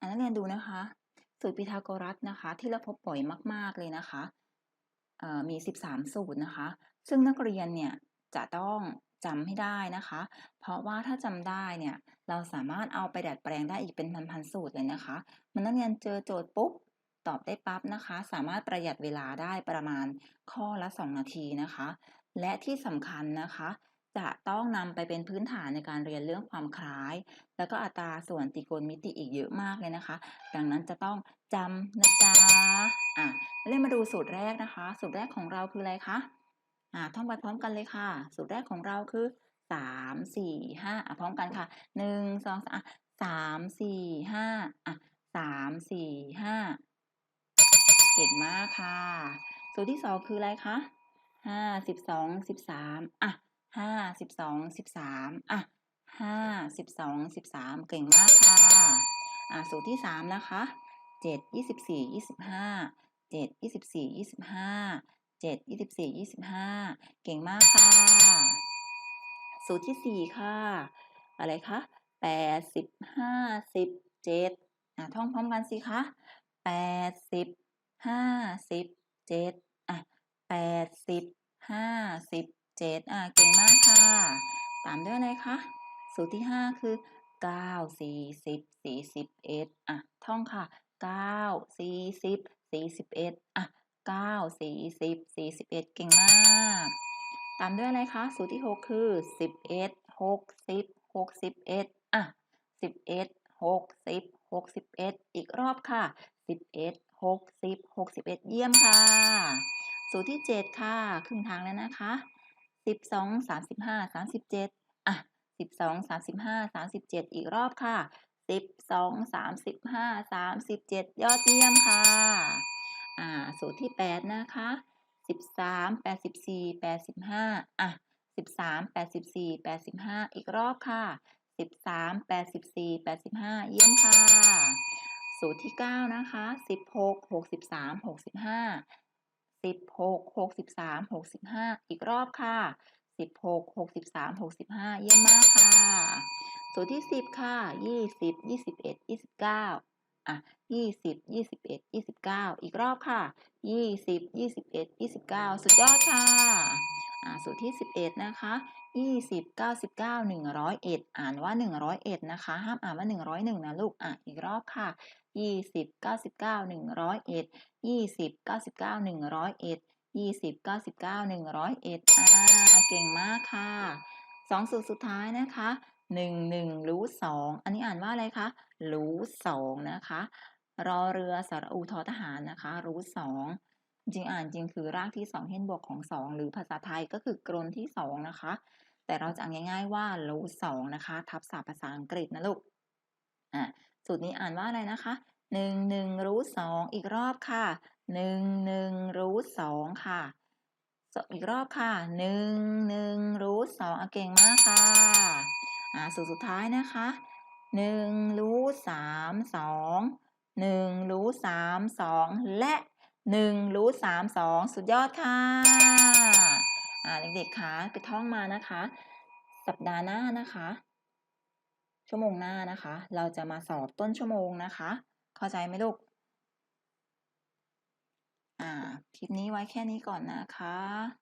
อ่านักเรียนดูนะคะสูตรพีทาโกรัสนะคะ ที่เราพบบ่อยมาก ๆ เลยนะคะมี 13 สูตรนะคะ ซึ่งนักเรียนเนี่ยจะต้องจำให้ได้นะคะ เพราะว่าถ้าจำได้เนี่ยเราสามารถเอาไปดัดแปลงได้อีกเป็นพันๆสูตรเลยนะคะ มันนักเรียนเจอโจทย์ปุ๊บตอบได้ปั๊บนะคะ สามารถประหยัดเวลาได้ประมาณข้อละ 2 นาทีนะคะ และที่สำคัญนะคะ จะต้องนำไปเป็นพื้นฐานในการเรียนเรื่องความคล้าย แล้วก็อัตราส่วนตรีโกณมิติอีกเยอะมากเลยนะคะ ดังนั้นจะต้องจำนะจ๊ะอะเรียนมาดูสูตรแรกนะคะ สูตรแรกของเราคืออะไรคะอ่าท่องไปพร้อมกันเลยค่ะ สูตรแรกของเราคือสามสี่ห้าอะพร้อมกันค่ะหนึ่งสองสามอะสามสี่ห้าอะสามสี่ห้าเก่งมากค่ะ สูตรที่สองคืออะไรคะห้าสิบสองสิบสามอะ ห้าสิบสองสิบสามอะห้าสิบสองสิบสามเก่งมากค่ะ อ่าสูตรที่สามนะคะเจ็ดยี่สิบสี่ยี่สิบห้าเจ็ดยี่สิบสี่ยี่สิบห้าเจ็ดยี่สิบสี่ยี่สิบห้าเก่งมากค่ะ สูตรที่สี่ค่ะ อะไรคะแปดสิบห้าสิบเจ็ดอ่าท่องพร้อมกันสิคะแปดสิบห้าสิบเจ็ดอะแปดสิบห้าสิบ เจ็ดอะเก่งมากค่ะ ตามด้วยอะไรคะสูตรที่ห้าคือเก้าสี่สิบสี่สิบเอ็ดอะท่องค่ะเก้าสี่สิบสี่สิบเอ็ดอะเก้าสี่สิบสี่สิบเอ็ดเก่งมาก ตามด้วยอะไรคะสูตรที่หกคือสิบเอ็ดหกสิบหกสิบเอ็ดอะสิบเอ็ดหกสิบหกสิบเอ็ดอีกรอบค่ะสิบเอ็ดหกสิบหกสิบเอ็ดเยี่ยมค่ะ สูตรที่เจ็ดค่ะ ครึ่งทางแล้วนะคะ สิบสองสามสิบห้าสามสิบเจ็ดอะสิบสองสามสิบห้าสามสิบเจ็ดอีกรอบค่ะสิบสองสามสิบห้าสามสิบเจ็ดยอดเยี่ยมค่ะ อ่า สูตรที่แปดนะคะสิบสามแปดสิบสี่แปดสิบห้าอะสิบสามแปดสิบสี่แปดสิบห้าอีกรอบค่ะสิบสามแปดสิบสี่แปดสิบห้าเยี่ยมค่ะ สูตรที่เก้านะคะสิบหกหกสิบสามหกสิบห้า สิบหกหกสิบสามหกสิบห้าอีกรอบค่ะสิบหกหกสิบสามหกสิบห้าเยี่ยมมากค่ะ สูตรที่สิบค่ะยี่สิบยี่สิบเอ็ดยี่สิบเก้าอะยี่สิบยี่สิบเอ็ดยี่สิบเก้าอีกรอบค่ะยี่สิบยี่สิบเอ็ดยี่สิบเก้าสุดยอดค่ะ อะ สูตรที่สิบเอ็ดนะคะ ยี่สิบเก้าสิบเก้าหนึ่งร้อยเอ็ดอ่านว่าหนึ่งร้อยเอ็ดนะคะ ห้ามอ่านว่าหนึ่งร้อยหนึ่งนะลูก อะ อีกรอบค่ะยี่สิบเก้าสิบเก้าหนึ่งร้อยเอ็ดยี่สิบเก้าสิบเก้าหนึ่งร้อยเอ็ดยี่สิบเก้าสิบเก้าหนึ่งร้อยเอ็ดอ่า เก่งมากค่ะ สองสูตรสุดท้ายนะคะหนึ่งหนึ่งรู้สองอันนี้อ่านว่าอะไรคะ รู้สองนะคะ รอเรือสระอูทอทหารนะคะ รู้สอง จริงอ่านจริงคือรากที่สองเห็นบวกของสองหรือภาษาไทยก็คือกรนที่สองนะคะ แต่เราจะอ่านง่ายๆว่ารู้สองนะคะ ทับศัพท์ภาษาอังกฤษนะลูกอะสูตรนี้อ่านว่าอะไรนะคะหนึ่งหนึ่งรู้สองอีกรอบค่ะหนึ่งหนึ่งรู้สองค่ะอีกรอบค่ะหนึ่งหนึ่งรู้สองอะเก่งมากค่ะอ่าสูตรสุดท้ายนะคะหนึ่งรู้สามสองหนึ่งรู้สามสองและ หนึ่งรู้สามสองสุดยอดค่ะอ่าเด็กๆคะไปท่องมานะคะ สัปดาห์หน้านะคะ ชั่วโมงหน้านะคะ เราจะมาสอบต้นชั่วโมงนะคะ เข้าใจไหมลูกอ่าคลิปนี้ไว้แค่นี้ก่อนนะคะ